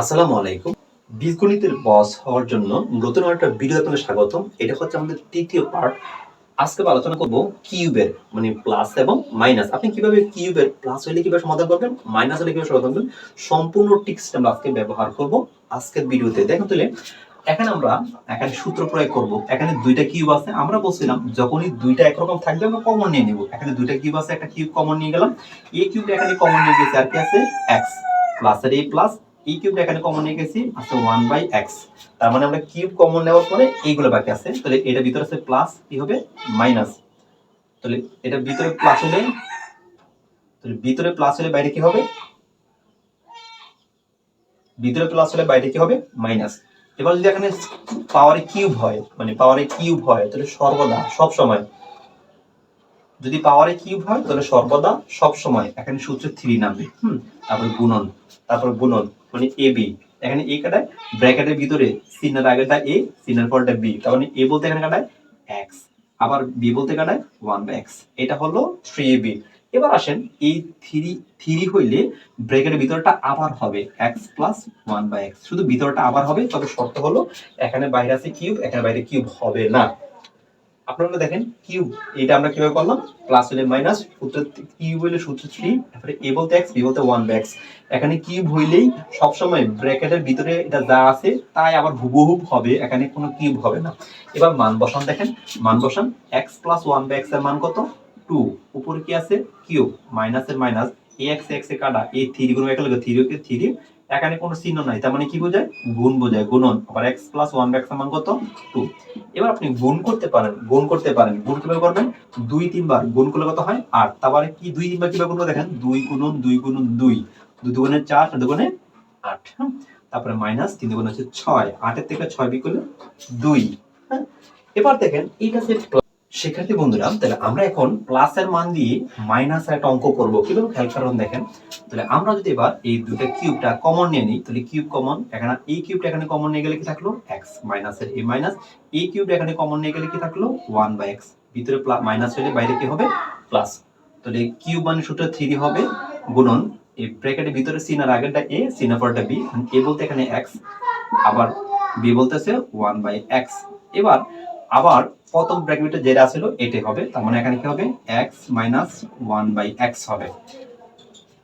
আসসালামু আলাইকুম। বীজগণিতের বস হওয়ার জন্য নতুন একটা ভিডিও আপনাদের স্বাগতম। এটা হচ্ছে আমাদের তৃতীয় পার্ট আজকে আলোচনা করব কিউবের মানে প্লাস এবং মাইনাস আপনি কীভাবে কিউবের প্লাস হলে কীভাবে সমাধান করবেন মাইনাস হলে কীভাবে সমাধান করবেন, সম্পূর্ণ টিক্সটা আমরা আজকে ব্যবহার করব আজকের ভিডিওতে দেখুন তাহলে, এখানে আমরা, এখানে সূত্র প্রয়োগ করব। এখানে দুইটা কিউব আছে। আমরা বলছিলাম, যখনই দুইটা একরকম থাকবে, আমরা কমন নিয়ে নেব। এখানে দুইটা কিউব আছে, একটা কিউব কমন নিয়ে গেলাম। এই কিউবটা এখানে কমন নিয়ে গেছে আর কি আছে এক্স প্লাস এর এই প্লাস এই কিউবটা এখানে কমন নিয়ে গেছি, আছে ওয়ান বাই এক্স তার মানে আমরা কিউব কমন নেওয়ার পরে এইগুলো বাকি আছে। তাহলে এটা ভিতরে আছে প্লাস কি হবে? মাইনাস তাহলে এটা ভিতরে প্লাস হলে, তাহলে ভিতরে প্লাস হলে বাইরে কি হবে? ভিতরে প্লাস হলে বাইরে কি হবে? মাইনাস এবার যদি এখানে পাওয়ারে কিউব হয় মানে পাওয়ারে কিউব হয়, তাহলে সর্বদা সব সময়। যদি পাওয়ারে কিউব হয়, তাহলে সর্বদা সব সময়। এখানে সূত্র থ্রি নামবে, হুম? তারপর গুণন তারপর গুণন। মানে এ বি। এখানে এ কাটায় ব্র্যাকেটের ভিতরে সিনের আগেটা এ সিনার পরটা বি। তার মানে এ বলতে এখানে কাটায় এক্স আবার বি বলতে কাটায় ওয়ান এক্স এটা হলো থ্রি এ বি এবার আসেন এই থ্রি থ্রি হইলে ব্র্যাকেটের ভিতরটা আবার হবে x plus one by x শুধু ভিতরটা আবার হবে, তবে শর্ত হলো এখানে বাইরে আছে কিউব, এখানে বাইরে কিউব হবে না। আপনারা দেখেন কিউব এটা আমরা কীভাবে করলাম? প্লাস হলে মাইনাস সূত্র কিউব হইলে সূত্র থ্রি তারপরে এ বলতে এক্স বি বলতে ওয়ান বাই এক্স এখানে কিউব হইলেই সবসময় ব্র্যাকেটের ভিতরে এটা যা আছে, তাই আবার হুবহুব হবে, এখানে কোনো কিউব হবে না। এবার মান বসান দেখেন, মান বসান এক্স প্লাস ওয়ান বাই এক্সের মান কত? টু উপরে কি আছে? কিউব মাইনাসের minus a x x a কাটা এই থ্রি গুণ একে থ্রি কে থ্রি এখানে কোনো চিহ্ন নাই, তার মানে কি বোঝায়? গুণ বোঝায়, গুণন। আবার এক্স প্লাস ওয়ান বাই এক্সের মান কত? টু এবার আপনি গুণ করতে পারেন, গুণ করতে পারেন। গুণ কীভাবে করবেন? দুই তিনবার। গুণ করলে কত হয়? আট। তারপরে কি দুই তিনবার কীভাবে করব দেখেন? দুই গুণন দুই গুণন, দুই। দুই দুগুণে চার দুগুণে আট হ্যাঁ? তারপরে মাইনাস তিন দুগুণে হচ্ছে ছয়। আটের থেকে ছয় বিক করলে দুই হ্যাঁ? এবার দেখেন এটা plus। শিক্ষার্থী বন্ধুরা, তাহলে আমরা এখন প্লাসের মান দিয়ে মাইনাসের একটা অঙ্ক করব। কীভাবে? খেয়াল কারণ দেখেন। তাহলে আমরা যদি এবার এই দুটো কিউবটা কমন নিয়ে নিই, তাহলে কিউব কমন এখানে এই কিউবটা এখানে কমন নিয়ে গেলে কি থাকল? এক্স মাইনাসের এ মাইনাস এই কিউবটা এখানে কমন নিয়ে গেলে কি থাকল? ওয়ান বাই এক্স ভিতরে মাইনাস হলে বাইরে কি হবে? প্লাস তাহলে কিউব মানে সূত্র থ্রি হবে, গুণন, এই ব্র্যাকেটের ভিতরে সিনার আগেরটা এ পরটা বি এ বলতে এখানে এক্স আবার বি বলতেছে ওয়ান বাই এক্স এবার আবার প্রথম ব্র্যাকেটে যেটা ছিল, এটাই হবে। তার মানে এখানে কি হবে? X minus one by x হবে।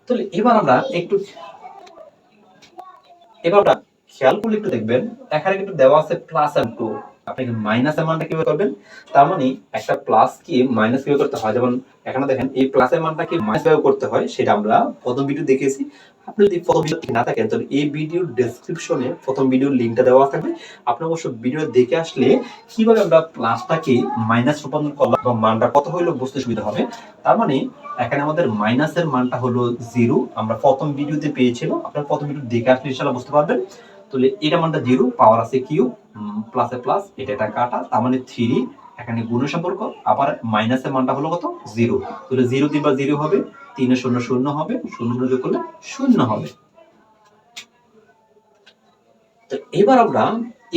তাহলে এবার আমরা একটু, এবার খেয়াল করলে একটু দেখবেন, এখানে কিন্তু দেওয়া আছে প্লাস এন্ড টু আপনি মাইনাস মানটা কীভাবে করবেন? তার মানে একটা প্লাস কি মাইনাস কীভাবে করতে হয়? যেমন এখানে দেখেন, এই প্লাসের মানটা কি মাইনাস কীভাবে করতে হয়, সেটা আমরা প্রথম ভিডিও দেখেছি আপনি যদি প্রথম ভিডিও না থাকেন, তাহলে এই ভিডিওর ডেসক্রিপশনে প্রথম ভিডিওর লিংকটা দেওয়া থাকবে। আপনি অবশ্য ভিডিও দেখে আসলে কীভাবে আমরা প্লাসটাকে মাইনাস রূপান্তর করলাম বা মানটা কত হইল বুঝতে সুবিধা হবে। তার মানে এখানে আমাদের মাইনাসের মানটা হলো জিরো আমরা প্রথম ভিডিওতে পেয়েছিলাম। আপনার প্রথম ভিডিও দেখে আসলে ইনশাআল্লাহ বুঝতে পারবেন। তাহলে এটা মানটা জিরো পাওয়ার আছে কিউ প্লাসে প্লাস এটা এটা কাটা, তার মানে থ্রি এখানে গুণের সম্পর্ক, আবার মাইনাসের মানটা হলো কত? জিরো তাহলে জিরো দিন বা জিরো হবে, তিনে শূন্য শূন্য হবে, শূন্য শূন্য করলে শূন্য হবে। তো এবার আমরা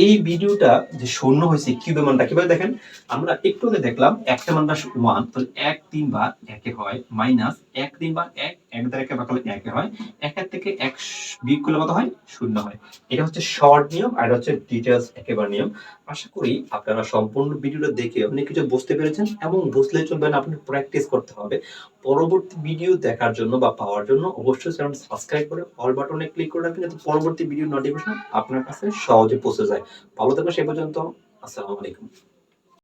এই ভিডিওটা যে শূন্য হয়েছে কিউবের মানটা কীভাবে দেখেন? আমরা একটু আগে দেখলাম, একটা মানটা ওয়ান তাহলে এক তিনবার একে হয় মাইনাস এক তিনবার এক এক করলে একে হয়, একের থেকে এক বিয়োগ করলে কত হয়? শূন্য হয়। এটা হচ্ছে শর্ট নিয়ম আর হচ্ছে ডিটেলস একেবারে নিয়ম। আশা করি আপনারা সম্পূর্ণ ভিডিওটা দেখে অনেক কিছু বুঝতে পেরেছেন এবং বুঝলে চলবে না আপনি প্র্যাকটিস করতে হবে। পরবর্তী ভিডিও দেখার জন্য বা পাওয়ার জন্য অবশ্যই চ্যানেল সাবস্ক্রাইব করে অল বাটনে ক্লিক করে রাখবেন যাতে পরবর্তী ভিডিও নোটিফিকেশন আপনার কাছে সহজে পৌঁছে যায়। ভালো থাকবেন, সে পর্যন্ত আসসালামু আলাইকুম।